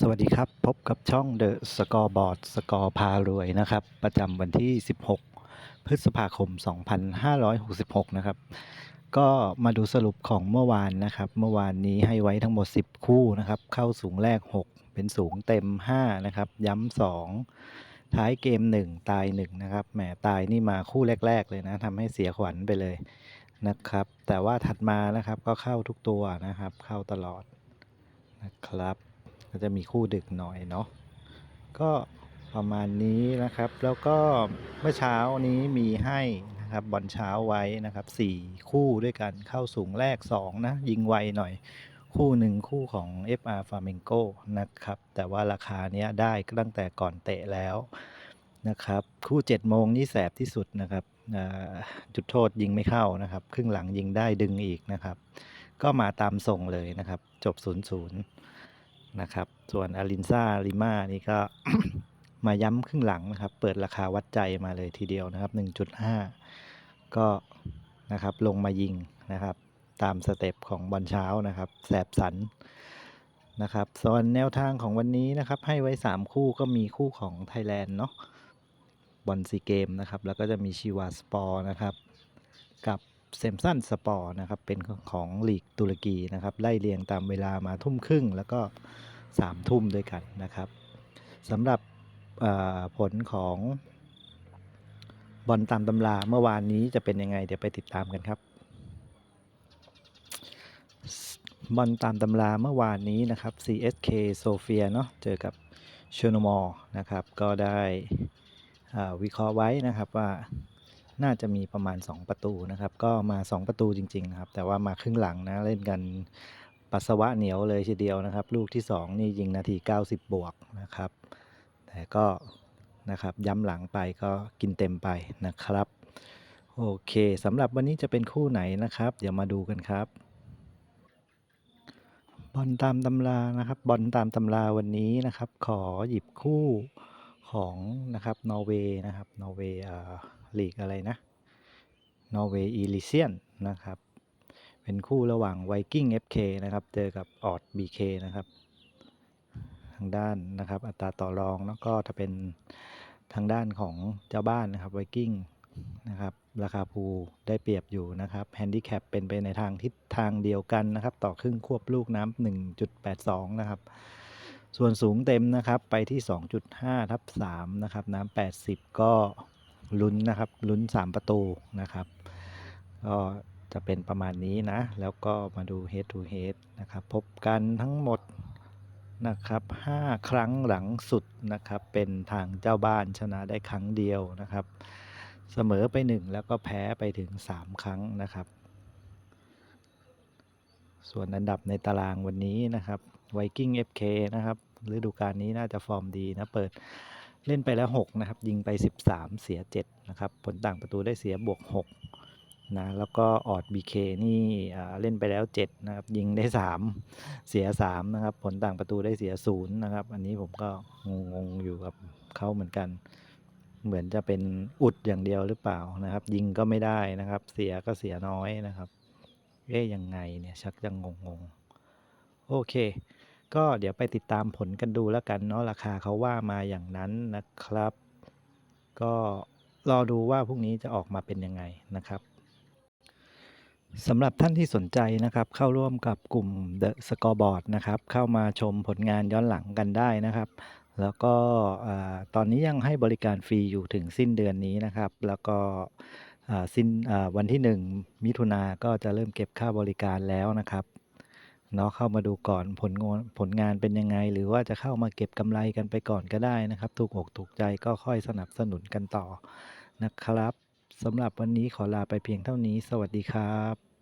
สวัสดีครับ พบกับช่อง The Scoreboard สกอร์พารวยนะครับ ประจำวันที่ 16 พฤษภาคม 2566 นะครับ ก็มาดูสรุปของเมื่อวานนะครับ เมื่อวานนี้ให้ไว้ทั้งหมด 10 คู่นะครับ เข้าสูงแรก 6 เป็นสูงเต็ม 5 นะครับ ย้ำ 2 ท้ายเกม 1 ตาย 1 นะครับ แหมตายนี่มาคู่แรก ๆ เลยนะทำให้เสียขวัญไปเลยนะครับ แต่ว่าถัดมานะครับก็เข้าทุกตัวนะครับ เข้าตลอดนะครับ ก็จะมีคู่ดึกหน่อยเนาะก็ประมาณนี้นะครับ แล้วก็เมื่อเช้านี้มีให้นะครับบอลเช้าไว้นะครับ 4 คู่ด้วยกันเข้าสูงแรก 2 นะ ยิงไวหน่อยคู่หนึ่งคู่ของ FR Flamengo นะครับ แต่ว่าราคาเนี้ยได้ตั้งแต่ก่อนเตะแล้วนะครับ คู่7โมงนี่แสบที่สุดนะครับจุดโทษยิงไม่เข้านะครับ ครึ่งหลังยิงได้ดึงอีกนะครับ ก็มาตามส่งเลยนะครับ จบ 0-0 นะครับ ส่วนอารินซาลิมานี่ก็มาย้ำครึ่งหลังนะครับ เปิดราคาวัดใจมาเลยทีเดียวนะครับ 1.5 ก็นะครับลงมายิงนะครับ ตามสเต็ปของบอลเช้านะครับ แสบสันนะครับส่วนแนวทางของวันนี้นะครับ ให้ไว้ 3 คู่ก็มีคู่ของไทยแลนด์เนาะบอลซีเกมนะครับ แล้วก็จะมีชีวาสปอร์นะครับ กับ เซมสันสปอร์นะครับ เป็นของลีกตุรกีนะครับ ไล่เรียงตามเวลามาทุ่มครึ่ง แล้วก็สามทุ่มด้วยกันนะครับสำหรับผลของบอลตามตำราเมื่อวานนี้จะเป็นยังไง เดี๋ยวไปติดตามกันครับ บอลตามตำราเมื่อวานนี้นะครับ CSK โซเฟียเนาะเจอกับเชโนมอร์นะครับ ก็ได้วิเคราะห์ไว้นะครับว่า น่าจะมีประมาณ 2 ประตูนะครับ ก็มา 2 ประตูจริงๆนะครับ แต่ว่ามาครึ่งหลังนะเล่นกันปัสสาวะเหนียวเลยทีเดียวนะครับ ลูกที่ 2 นี่ยิงนาที 90 บวกนะครับ แต่ก็นะครับย้ำหลังไปก็กินเต็มไปนะครับ โอเคสำหรับวันนี้จะเป็นคู่ไหนนะครับ เดี๋ยวมาดูกันครับบอลตามตำรานะครับบอลตามตำราวันนี้นะครับ ขอหยิบคู่ของนะครับนอร์เวย์นะครับนอร์เวย์อ่า ลีกอะไรนะนอร์เวย์อีลิเซียนนะครับ เป็นคู่ระหว่างไวกิ้ง FK นะครับ เจอกับออด BK นะครับ ทางด้านนะครับ อัตราต่อรองแล้วก็ถ้าเป็นทางด้านของเจ้าบ้านนะครับไวกิ้งนะครับ ราคาภูได้เปรียบอยู่นะครับแฮนดิแคปเป็นไปในทางทิศทางเดียวกันนะครับ ต่อครึ่งควบลูกน้ำ1.82 นะครับ ส่วนสูงเต็มนะครับไปที่ 2.5 ทับ3นะครับ น้ำ80 ก็ ลุ้นนะครับลุ้น 3 ประตูนะครับก็จะเป็นประมาณนี้นะ แล้วก็มาดู head to head นะครับ พบกันทั้งหมดนะครับ 5 ครั้งหลังสุดนะครับ เป็นทางเจ้าบ้านชนะได้ครั้งเดียวนะครับ เสมอไป 1 แล้วก็แพ้ไปถึง 3 ครั้งนะครับ ส่วนอันดับในตารางวันนี้นะครับไวกิ้ง FK นะครับฤดูกาลนี้น่าจะฟอร์มดีนะ เปิด เล่นไปแล้ว 6 นะครับ ยิงไป 13 เสีย 7 นะครับ ผลต่างประตูได้เสียบวก 6 นะ แล้วก็ออด BK นี่เล่นไปแล้ว 7 นะครับ ยิงได้ 3 เสีย 3 นะครับ ผลต่างประตูได้เสีย 0 นะครับ อันนี้ผมก็งงๆอยู่กับเขาเหมือนกัน เหมือนจะเป็นอุดอย่างเดียวหรือเปล่านะครับ ยิงก็ไม่ได้นะครับ เสียก็เสียน้อยนะครับ เอ๊ยยังไงเนี่ยชักยังงงๆ โอเค ก็เดี๋ยวไปติดตามผลกันดูแล้วกันเนาะราคาเขาว่ามาอย่างนั้นนะครับ ก็รอดูว่าพรุ่งนี้จะออกมาเป็นยังไงนะครับสำหรับท่านที่สนใจนะครับ เข้าร่วมกับกลุ่ม The Scoreboard นะครับ เข้ามาชมผลงานย้อนหลังกันได้นะครับ แล้วก็ตอนนี้ยังให้บริการฟรีอยู่ถึงสิ้นเดือนนี้นะครับ แล้วก็สิ้นอ่าวันที่ 1 มิถุนาก็จะเริ่มเก็บค่าบริการแล้วนะครับ เนาะเข้ามาดูก่อนผลงานผลงานเป็นยังไง หรือว่าจะเข้ามาเก็บกำไรกันไปก่อนก็ได้นะครับ ถูกอกถูกใจก็ค่อยสนับสนุนกันต่อนะครับสำหรับวันนี้ขอลาไปเพียงเท่านี้ สวัสดีครับ